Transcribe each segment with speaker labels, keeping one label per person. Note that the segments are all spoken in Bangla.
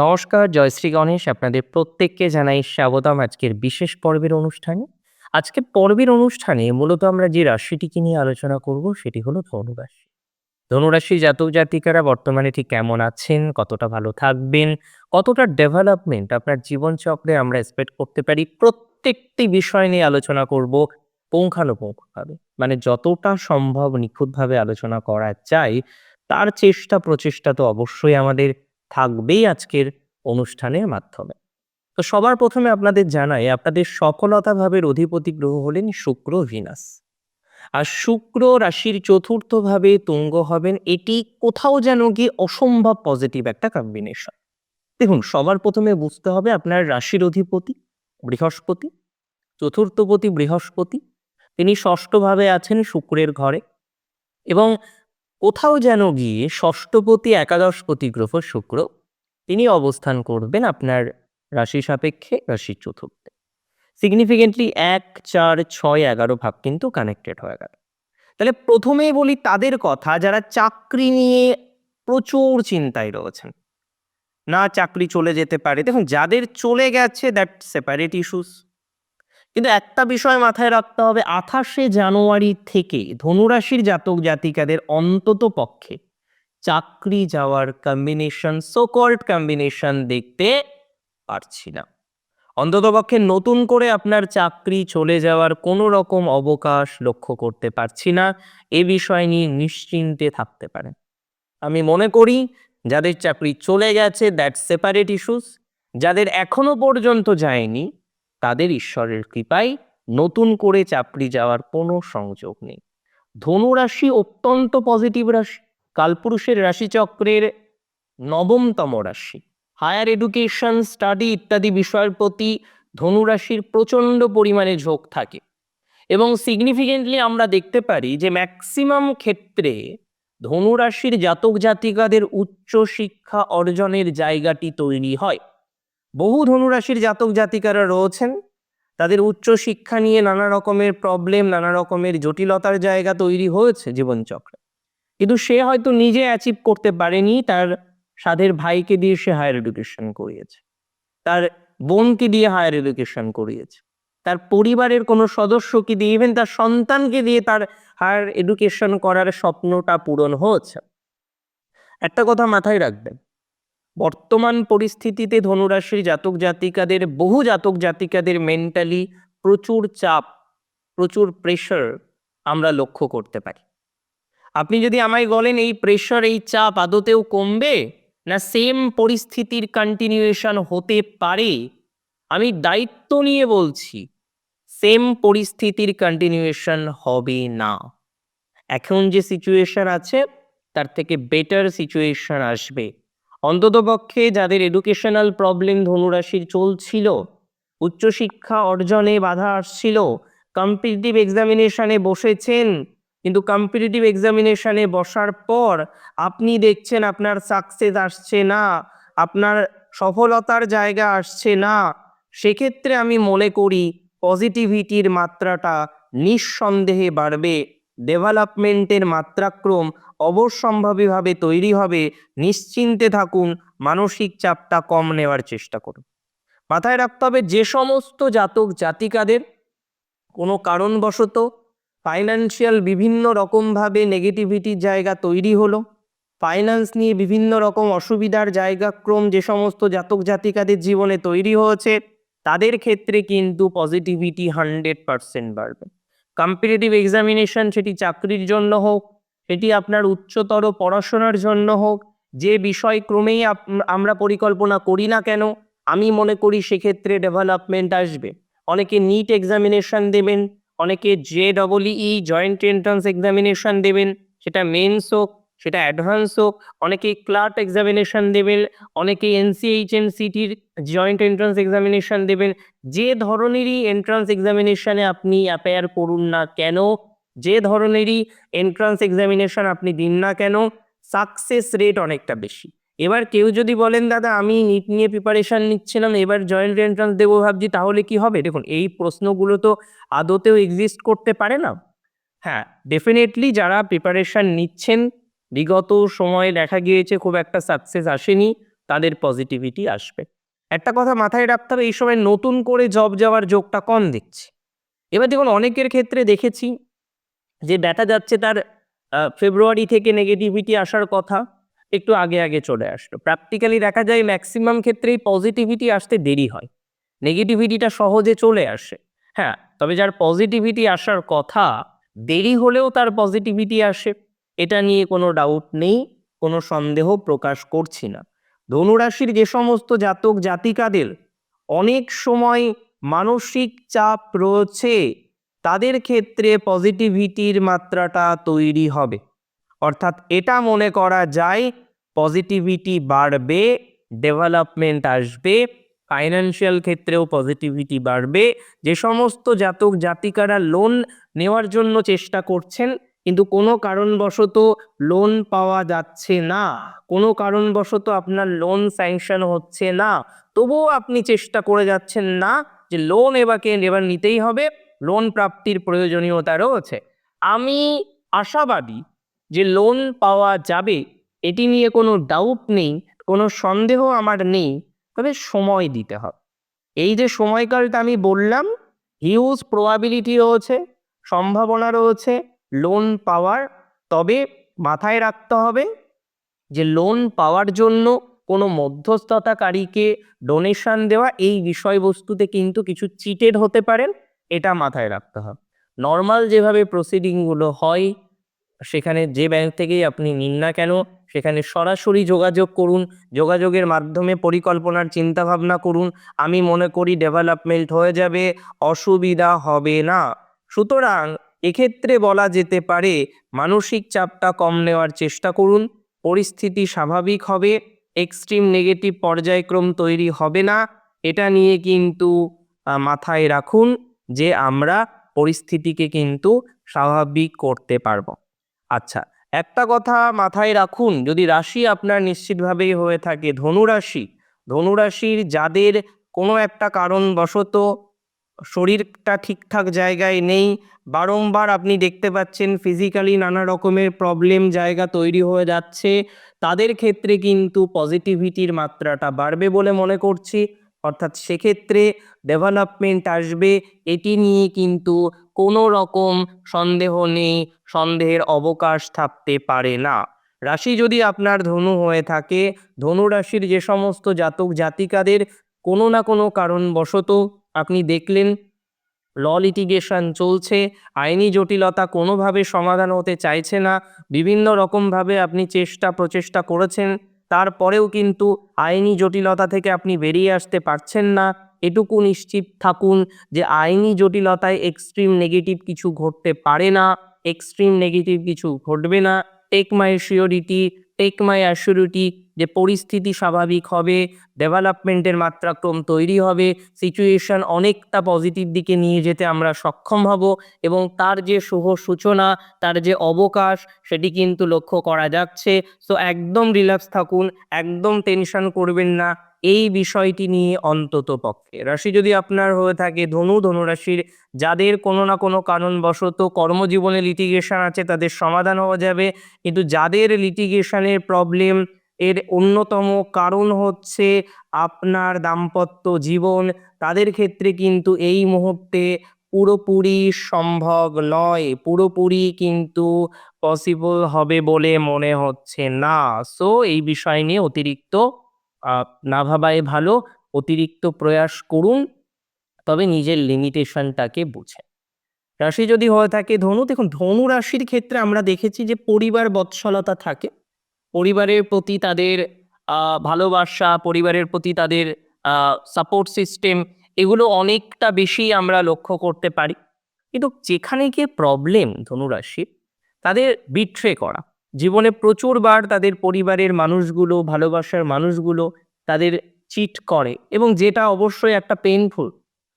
Speaker 1: নমস্কার, জয়শ্রী গণেশ। আপনাদের প্রত্যেককে জানাই স্বাগতম আজকের বিশেষ পর্বের অনুষ্ঠানে। আজকের পর্বের অনুষ্ঠানে মূলত আমরা যে রাশিটিকে নিয়ে আলোচনা করব সেটি হলো ধনুরাশি। ধনুরাশি জাতক-জাতিকারা বর্তমানে ঠিক কেমন আছেন, কতটা ভালো থাকবেন, কতটা ডেভেলপমেন্ট আপনার জীবনচক্রে আমরা এক্সপেক্ট করতে পারি প্রত্যেকটি বিষয় নিয়ে আলোচনা করব পুঙ্খানুপুঙ্খভাবে। মানে যতটা সম্ভব নিখুঁতভাবে আলোচনা করা যায় তার চেষ্টা প্রচেষ্টা তো অবশ্যই আমাদের থাকবেই আজকের অনুষ্ঠানের মাধ্যমে। তো সবার প্রথমে আপনাদের জানাই আপনাদের সফলতা ভাবের অধিপতি গ্রহ হলেন শুক্র, ভিনাস। আর শুক্র রাশির চতুর্থ ভাবে তুঙ্গ হবেন এটি কোথাও যেন গিয়ে অসম্ভব পজিটিভ একটা কম্বিনেশন। দেখুন সবার প্রথমে বুঝতে হবে আপনার রাশির অধিপতি বৃহস্পতি, চতুর্থপতি বৃহস্পতি তিনি ষষ্ঠভাবে আছেন শুক্রের ঘরে এবং কোথাও যেন গিয়ে ষষ্ঠপতি, একাদশপতি গ্রহ শুক্র তিনি অবস্থান করবেন আপনার রাশি সাপেক্ষে রাশির চতুর্থে। সিগনিফিকেন্টলি এক, চার, ছয়, এগারো ভাগ কিন্তু কানেক্টেড হয়ে গেল। তাহলে প্রথমেই বলি তাদের কথা, যারা চাকরি নিয়ে প্রচুর চিন্তায় রয়েছেন। না চাকরি চলে যেতে পারে। দেখুন, যাদের চলে গেছে দ্যাট সেপারেট ইস্যুস কিন্তু একটা বিষয় মাথায় রাখতে হবে, আঠাশে জানুয়ারি থেকে ধনুরাশির জাতক জাতিকাদের অন্তত পক্ষে চাকরি যাওয়ার কম্বিনেশন সোকল্ড কম্বিনেশন দেখতে পারছি না। অন্ততপক্ষে নতুন করে আপনার চাকরি চলে যাওয়ার কোনো রকম অবকাশ লক্ষ্য করতে পারছি না, এ বিষয় নিয়ে নিশ্চিন্তে থাকতে পারেন। আমি মনে করি, যাদের চাকরি চলে গেছে দ্যাট সেপারেট ইস্যুস যাদের এখনও পর্যন্ত যায়নি তাদের ঈশ্বরের কৃপায় নতুন করে চাপড়ি যাওয়ার কোনো সংযোগ নেই। ধনুরাশি অত্যন্ত পজিটিভ রাশি। কালপুরুষের রাশিচক্রের নবমতম রাশি। হায়ার এডুকেশন স্টাডি ইত্যাদি বিষয়ের প্রতি ধনুরাশির প্রচণ্ড পরিমাণে ঝোঁক থাকে এবং সিগনিফিকেন্টলি আমরা দেখতে পারি যে ম্যাক্সিমাম ক্ষেত্রে ধনুরাশির জাতক জাতিকাদের উচ্চ শিক্ষা অর্জনের জায়গাটি তৈরি হয়। বহু ধনুরাশির জাতক জাতিকারা রয়েছেন। তাদের উচ্চ শিক্ষা নিয়ে নানা রকমের প্রবলেম নানা রকমের জটিলতার জায়গা তৈরি হয়েছে জীবনচক্রে। কিন্তু সে হয়তো নিজে অ্যাচিভ করতে পারেনি, তার সাধের ভাইকে দিয়ে সে হায়ার এডুকেশন করিয়েছে। তার বোনকে দিয়ে হায়ার এডুকেশন করিয়েছে। তার পরিবারের কোনো সদস্যকে দিয়ে ইভেন তার সন্তানকে দিয়ে তার হায়ার এডুকেশন করার স্বপ্নটা পূরণ হয়েছে। একটা কথা মাথায় রাখবেন বর্তমান পরিস্থিতিতে ধনুরাশির জাতক জাতিকাদের, বহু জাতক জাতিকাদের মেন্টালি প্রচুর চাপ, প্রচুর প্রেশার আমরা লক্ষ্য করতে পারি। আপনি যদি আমায় বলেন এই প্রেশার এই চাপ আদতেও কমবে না সেম পরিস্থিতির কন্টিনিউয়েশন হতে পারে, আমি দায়িত্ব নিয়ে বলছি সেম পরিস্থিতির কন্টিনিউয়েশন হবে না। এখন যে সিচুয়েশন আছে, তার থেকে বেটার সিচুয়েশন আসবে। অন্ততপক্ষে যাদের এডুকেশনাল প্রবলেম ধনুরাশির চলছিল, উচ্চশিক্ষা অর্জনে বাধা আসছিল কম্পিটিটিভ এক্সামিনেশানে বসেছেন, কিন্তু কম্পিটিটিভ এক্সামিনেশানে বসার পর আপনি দেখছেন আপনার সাকসেস আসছে না, আপনার সফলতার জায়গা আসছে না। সেক্ষেত্রে আমি মনে করি পজিটিভিটির মাত্রাটা নিঃসন্দেহে বাড়বে। ডেভেলপমেন্টের মাত্রাক্রম অবশ্যম্ভাবীভাবে তৈরি হবে, নিশ্চিন্তে থাকুন, মানসিক চাপটা কম নেওয়ার চেষ্টা করুন। মাথায় রাখতে হবে যে সমস্ত জাতক জাতিকাদের কোনো কারণবশত ফাইন্যান্সিয়াল বিভিন্ন রকমভাবে নেগেটিভিটির জায়গা তৈরি হলো ফাইন্যান্স নিয়ে বিভিন্ন রকম অসুবিধার জায়গাক্রম যে সমস্ত জাতক জাতিকাদের জীবনে তৈরি হয়েছে, তাদের ক্ষেত্রে কিন্তু পজিটিভিটি হান্ড্রেড পারসেন্ট বাড়বে। কম্পিটিটিভ এক্সামিনেশন সেটি চাকরির জন্য হোক, সেটি আপনার উচ্চতর পড়াশোনার জন্য হোক, যে বিষয় ক্রমেই আমরা পরিকল্পনা করি না কেন, আমি মনে করি সেক্ষেত্রে ডেভেলপমেন্ট আসবে। অনেকে নিট এক্সামিনেশন দেবেন, অনেকে J double E joint entrance examination দেবেন, সেটা মেন্স হোক সেটা অ্যাডভান্স হোক, অনেকেই ক্লার্ক এক্সামিনেশন দেবেন, অনেকেই অনেকে এনসিএইচএনসিটির জয়েন্ট এন্ট্রান্স এক্সামিনেশন দেবেন, যে ধরনেরই এন্ট্রান্স এক্সামিনেশনে আপনি অ্যাপেয়ার করুন না কেন, যে ধরনেরই এন্ট্রান্স এক্সামিনেশন আপনি দিন না কেন সাকসেস রেট অনেকটা বেশি। এবার কেউ যদি বলেন, দাদা, আমি নিট নিয়ে প্রিপারেশান নিচ্ছিলাম, এবার জয়েন্ট এন্ট্রান্স দেবো ভাবছি, তাহলে কি হবে? দেখুন, এই প্রশ্নগুলো তো আদতেও এক্সিস্ট করতে পারে না। হ্যাঁ ডেফিনেটলি যারা প্রিপারেশান নিচ্ছেন বিগত সময়ে দেখা গিয়েছে খুব একটা সাকসেস আসেনি, তাদের পজিটিভিটি আসবে। একটা কথা মাথায় রাখতে হবে, এই সময় নতুন করে জব যাওয়ার যোগটা কম দেখছি। এবার দেখুন, অনেকের ক্ষেত্রে দেখেছি যে দেখা যাচ্ছে তার ফেব্রুয়ারি থেকে নেগেটিভিটি আসার কথা একটু আগে আগে চলে আসলো। প্র্যাকটিক্যালি দেখা যায় ম্যাক্সিমাম ক্ষেত্রেই পজিটিভিটি আসতে দেরি হয়। নেগেটিভিটিটা সহজে চলে আসে। হ্যাঁ তবে যার পজিটিভিটি আসার কথা, দেরি হলেও তার পজিটিভিটি আসে। এটা নিয়ে কোনো ডাউট নেই, কোনো সন্দেহ প্রকাশ করছি না। ধনুরাশির যে সমস্ত জাতক জাতিকাদের অনেক সময় মানসিক চাপ রয়েছে, তাদের ক্ষেত্রে পজিটিভিটির মাত্রাটা তৈরি হবে। অর্থাৎ এটা মনে করা যায় পজিটিভিটি বাড়বে ডেভেলপমেন্ট আসবে ফাইন্যান্সিয়াল ক্ষেত্রেও পজিটিভিটি বাড়বে। যে সমস্ত জাতক জাতিকারা লোন নেওয়ার জন্য চেষ্টা করছেন কিন্তু কোনো কারণবশত লোন পাওয়া যাচ্ছে না। কোনো কারণবশত আপনার লোন স্যাংশন হচ্ছে না। তবুও আপনি চেষ্টা করে যাচ্ছেন না যে লোন এবারকে এবার নিতেই হবে। লোন প্রাপ্তির প্রয়োজনীয়তা রয়েছে। আমি আশাবাদী যে লোন পাওয়া যাবে, এটি নিয়ে কোনো ডাউট নেই, কোনো সন্দেহ আমার নেই, তবে সময় দিতে হবে। এই যে সময়কালটা আমি বললাম হিউজ প্রবাবিলিটি রয়েছে, সম্ভাবনা রয়েছে লোন পাওয়ার, তবে মাথায় রাখতে হবে যে লোন পাওয়ার জন্য কোনো মধ্যস্থতাকারীকে ডোনেশন দেওয়া এই বিষয়বস্তুতে কিন্তু কিছু চিটেড হতে পারেন এটা মাথায় রাখতে হবে। নর্মাল যেভাবে প্রসিডিংগুলো হয়, সেখানে যে ব্যাংক থেকেই আপনি নিন না কেন, সেখানে সরাসরি যোগাযোগ করুন, যোগাযোগের মাধ্যমে পরিকল্পনার চিন্তাভাবনা করুন, আমি মনে করি ডেভেলপমেন্ট হয়ে যাবে, অসুবিধা হবে না। সুতরাং এক্ষেত্রে বলা যেতে পারে, মানসিক চাপটা কম নেওয়ার চেষ্টা করুন, পরিস্থিতি স্বাভাবিক হবে এক্সট্রিম নেগেটিভ পর্যায়ক্রম তৈরি হবে না, এটা নিয়ে কিন্তু মাথায় রাখুন যে আমরা পরিস্থিতিকে কিন্তু স্বাভাবিক করতে পারব। আচ্ছা একটা কথা মাথায় রাখুন, যদি রাশি আপনার নিশ্চিতভাবেই হয়ে থাকে, ধনুরাশি, ধনুরাশির যাদের কোনো একটা কারণবশত শরীরটা ঠিকঠাক জায়গায় নেই। বারংবার আপনি দেখতে পাচ্ছেন ফিজিক্যালি নানা রকমের প্রবলেম জায়গা তৈরি হয়ে যাচ্ছে। তাদের ক্ষেত্রে কিন্তু পজিটিভিটির মাত্রাটা বাড়বে বলে মনে করছি। অর্থাৎ সেক্ষেত্রে ডেভেলপমেন্ট আসবে। এটি নিয়ে কিন্তু কোনো রকম সন্দেহ নেই, সন্দেহের অবকাশ থাকতে পারে না। রাশি যদি আপনার ধনু হয়ে থাকে, ধনু রাশির যে সমস্ত জাতক জাতিকাদের কোনো না কোনো কারণবশত আপনি দেখলেন, ল লিটিগেশন চলছে, আইনি জটিলতা কোনোভাবে সমাধান হতে চাইছে না, বিভিন্ন রকমভাবে আপনি চেষ্টা প্রচেষ্টা করেছেন, তারপরেও কিন্তু আইনি জটিলতা থেকে আপনি বেরিয়ে আসতে পারছেন না। এটুকু নিশ্চিত থাকুন যে আইনি জটিলতায় এক্সট্রিম নেগেটিভ কিছু ঘটতে পারে না এক্সট্রিম নেগেটিভ কিছু ঘটবে না। Take my surety take my assurity যে পরিস্থিতি স্বাভাবিক হবে ডেভেলপমেন্টের মাত্রাক্রম তৈরি হবে সিচুয়েশন অনেকটা পজিটিভ দিকে নিয়ে যেতে আমরা সক্ষম হব এবং তার যে শুভ সূচনা, তার যে অবকাশ, সেটি কিন্তু লক্ষ্য করা যাচ্ছে। সো একদম রিল্যাক্স থাকুন, একদম টেনশন করবেন না। এই বিষয়টি নিয়ে অন্তত পক্ষে। রাশি যদি আপনার হয়ে থাকে, ধনু, ধনুরাশির যাদের কোনো না কোনো কারণবশত কর্মজীবনে লিটিগেশন আছে, তাদের সমাধান হওয়া যাবে। কিন্তু যাদের লিটিগেশনের প্রবলেম এর অন্যতম কারণ হচ্ছে আপনার দাম্পত্য জীবন। তাদের ক্ষেত্রে কিন্তু এই মুহূর্তে পুরোপুরি সম্ভব নয়। পুরোপুরি কিন্তু পসিবল হবে বলে মনে হচ্ছে না। সো এই বিষয় নিয়ে অতিরিক্ত না ভাবাই ভালো। অতিরিক্ত প্রয়াস করুন, তবে নিজের লিমিটেশনটাকে বুঝে। রাশি যদি হয়ে থাকে ধনু, দেখুন ধনু রাশির ক্ষেত্রে আমরা দেখেছি যে পরিবার বৎসলতা থাকে। পরিবারের প্রতি তাদের ভালোবাসা, পরিবারের প্রতি তাদের সাপোর্ট সিস্টেম এগুলো অনেকটা বেশি আমরা লক্ষ্য করতে পারি। কিন্তু যেখানে গিয়ে প্রবলেম ধনুরাশির, তাদের বিট্রে করা। জীবনে প্রচুরবার তাদের পরিবারের মানুষগুলো, ভালোবাসার মানুষগুলো তাদের চিট করে এবং যেটা অবশ্যই একটা পেইনফুল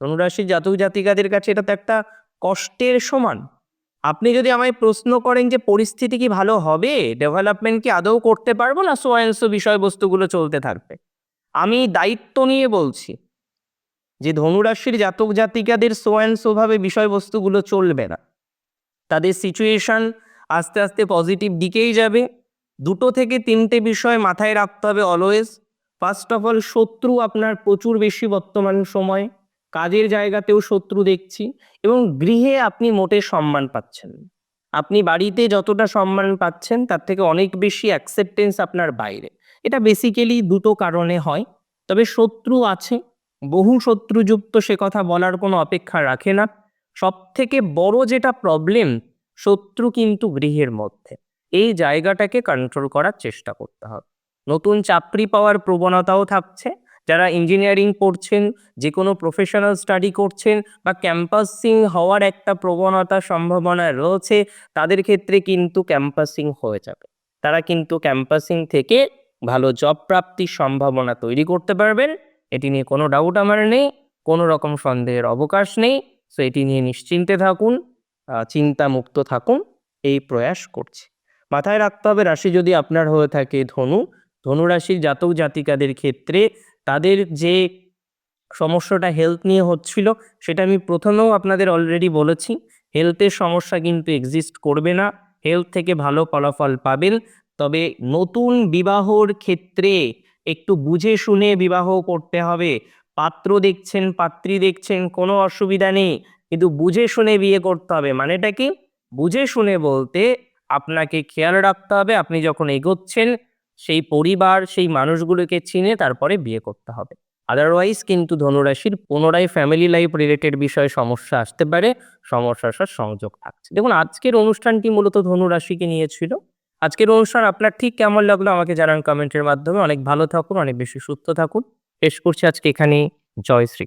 Speaker 1: ধনুরাশির জাতক জাতিকাদের কাছে এটা তো একটা কষ্টের সমান। আপনি যদি আমায় প্রশ্ন করেন যে পরিস্থিতি কি ভালো হবে ডেভেলপমেন্ট কি আদৌ করতে পারব না সো অ্যান্ড সো বিষয়বস্তুগুলো চলতে থাকবে? আমি দায়িত্ব নিয়ে বলছি যে ধনুরাশির জাতক জাতিকাদের সো অ্যান্ড সো ভাবে বিষয়বস্তুগুলো চলবে না। তাদের সিচুয়েশন আস্তে আস্তে পজিটিভ দিকেই যাবে। দুটো থেকে তিনটে বিষয় মাথায় রাখতে হবে অলওয়েজ ফার্স্ট অফ অল শত্রু আপনার প্রচুর বেশি বর্তমান সময়ে। কাজের জায়গাতেও শত্রু দেখছি এবং গৃহে আপনি মোটে সম্মান পাচ্ছেন। আপনি বাড়িতে যতটা সম্মান পাচ্ছেন, তার থেকে অনেক বেশি অ্যাকসেপ্টেন্স আপনার বাইরে। এটা বেসিক্যালি দুটো কারণে হয়। তবে শত্রু আছে, বহু শত্রুযুক্ত সে কথা বলার কোনো অপেক্ষা রাখে না। সব থেকে বড় যেটা প্রবলেম শত্রু কিন্তু গৃহের মধ্যে। এই জায়গাটাকে কন্ট্রোল করার চেষ্টা করতে হবে। নতুন চাকরি পাওয়ার প্রবণতাও থাকছে যারা ইঞ্জিনিয়ারিং পড়ছেন যে কোনো প্রফেশনাল স্টাডি করছেন বা ক্যাম্পাসিং হওয়ার একটা প্রবণতা সম্ভাবনা রয়েছে তাদের ক্ষেত্রে কিন্তু ক্যাম্পাসিং হয়ে যাবে। তারা কিন্তু ক্যাম্পাসিং থেকে ভালো জব প্রাপ্তির সম্ভাবনা তৈরি করতে পারবেন। এটি নিয়ে কোনো ডাউট আমার নেই কোনো রকম সন্দেহের অবকাশ নেই। সো এটি নিয়ে নিশ্চিন্তে থাকুন আহ, চিন্তামুক্ত থাকুন এই প্রয়াস করছি। মাথায় রাখতে হবে রাশি যদি আপনার হয়ে থাকে ধনু ধনু রাশির জাতক জাতিকাদের ক্ষেত্রে তাদের যে সমস্যাটা হেলথ নিয়ে হচ্ছিল, সেটা আমি প্রথমেও আপনাদের অলরেডি বলেছি। হেলথের সমস্যা কিন্তু এক্সিস্ট করবে না। হেলথ থেকে ভালো ফলাফল পাবেন। তবে নতুন বিবাহর ক্ষেত্রে একটু বুঝে শুনে বিবাহ করতে হবে। পাত্র দেখছেন, পাত্রী দেখছেন, কোনো অসুবিধা নেই। কিন্তু বুঝে শুনে বিয়ে করতে হবে। মানেটা কি? বুঝে শুনে বলতে আপনাকে খেয়াল রাখতে হবে। আপনি যখন এগোচ্ছেন সেই পরিবার, সেই মানুষগুলোকে চিনে তারপরে বিয়ে করতে হবে। আদারওয়াইজ কিন্তু ধনুরাশির পুনরায় ফ্যামিলি লাইফ রিলেটেড বিষয়ে সমস্যা আসতে পারে, সমস্যার সাথে সংযোগ থাকছে। দেখুন, আজকের অনুষ্ঠানটি মূলত ধনুরাশিকে নিয়েছিল। আজকের অনুষ্ঠান আপনার ঠিক কেমন লাগল আমাকে জানান কমেন্টের মাধ্যমে। অনেক ভালো থাকুন, অনেক বেশি সুস্থ থাকুন। শেষ করছি আজকে এখানে জয় শ্রী